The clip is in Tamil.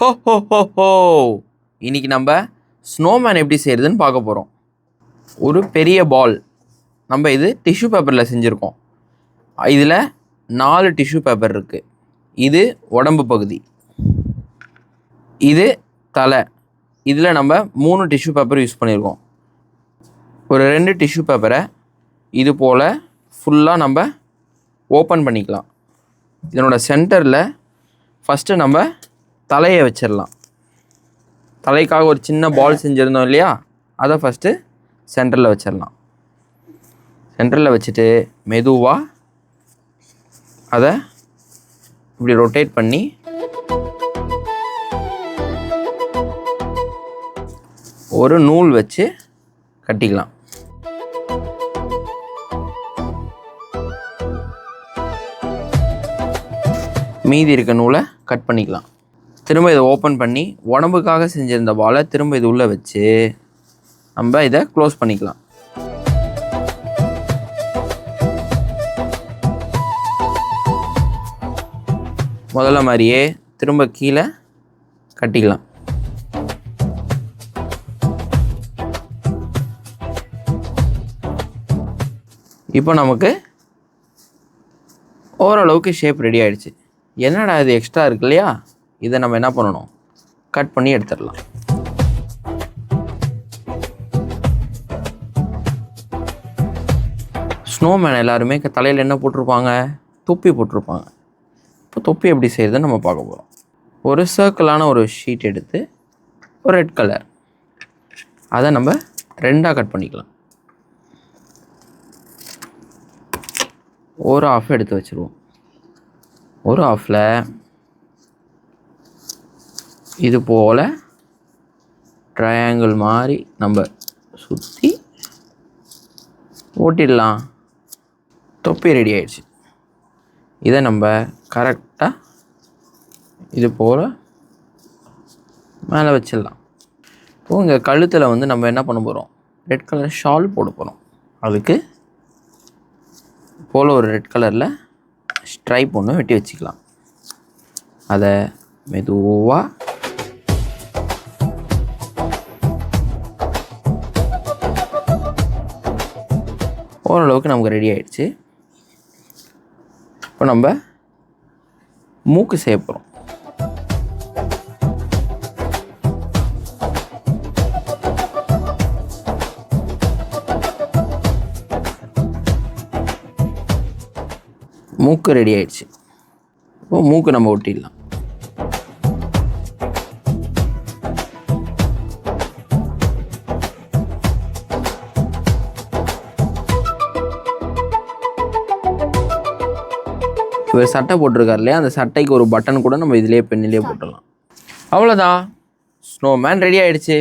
ஹோ ஹோ ஹோ ஹோ. இன்றைக்கி நம்ம ஸ்னோமேன் எப்படி செய்கிறதுன்னு பார்க்க போகிறோம் ஒரு பெரிய பால் நம்ம இது டிஷ்யூ பேப்பரில் செஞ்சுருக்கோம். இதில் நாலு டிஷ்யூ பேப்பர் இருக்குது இது உடம்பு பகுதி. இது தலை. இதில் நம்ம மூணு டிஷ்யூ பேப்பர் யூஸ் பண்ணியிருக்கோம் ஒரு ரெண்டு டிஷ்யூ பேப்பரை இது போல் ஃபுல்லாக நம்ம ஓப்பன் பண்ணிக்கலாம். இதனோட சென்டரில் ஃபஸ்ட்டு நம்ம தலையை வச்சிடலாம். தலைக்காக ஒரு சின்ன பால் செஞ்சுருந்தோம் இல்லையா? அதை ஃபஸ்ட்டு சென்டரில் வச்சிடலாம். சென்டரில் வச்சுட்டு மெதுவாக அதை இப்படி ரொட்டேட் பண்ணி ஒரு நூல் வச்சு கட்டிக்கலாம். மீதி இருக்க நூலை கட் பண்ணிக்கலாம். திரும்ப இதை ஓப்பன் பண்ணி உடம்புக்காக செஞ்சிருந்த பாலை திரும்ப இது உள்ளே வச்சு நம்ம இதை க்ளோஸ் பண்ணிக்கலாம். முதல்ல மாதிரியே திரும்ப கீழே கட்டிக்கலாம். இப்போ நமக்கு ஓரளவுக்கு ஷேப் ரெடி ஆகிடுச்சு என்னடா இது எக்ஸ்ட்ரா இருக்கு இல்லையா? இதை நம்ம என்ன பண்ணணும்? கட் பண்ணி எடுத்துடலாம். ஸ்னோமேன் எல்லாருமே தலையில் என்ன போட்டிருப்பாங்க? தொப்பி போட்டிருப்பாங்க. இப்போ தொப்பி எப்படி செய்கிறதுன்னு நம்ம பார்க்க போகிறோம் ஒரு சர்க்கிளான ஒரு ஷீட் எடுத்து ஒரு ரெட் கலர் அதை நம்ம ரெண்டாக கட் பண்ணிக்கலாம். ஒரு ஆஃப் எடுத்து வச்சுருவோம். ஒரு ஆஃபில் இது போல் ட்ரையாங்கிள் மாதிரி நம்ம சுற்றி ஓட்டிடலாம். தொப்பி ரெடி ஆயிடுச்சு. இதை நம்ம கரெக்டாக இது போல் மேலே வச்சிடலாம். இப்போது இங்கே கழுத்தில் வந்து நம்ம என்ன பண்ண போகிறோம் ரெட் கலர் ஷால் போட போகிறோம் அதுக்கு போல் ஒரு ரெட் கலரில் ஸ்ட்ரைப் ஒன்று வெட்டி வச்சுக்கலாம். அதை மெதுவாக ஓரளவுக்கு நமக்கு ரெடி ஆகிடுச்சு இப்போ நம்ம மூக்கு செய்ய போகிறோம் மூக்கு ரெடி ஆகிடுச்சு இப்போ மூக்கு நம்ம ஒட்டிடலாம். இவர் சட்டை போட்டிருக்காரு இல்லையா? அந்த சட்டைக்கு ஒரு பட்டன் கூட நம்ம இதிலே பெண்ணிலே போட்டுடலாம். அவ்வளோதான் ஸ்னோமேன் ரெடி ஆகிடுச்சு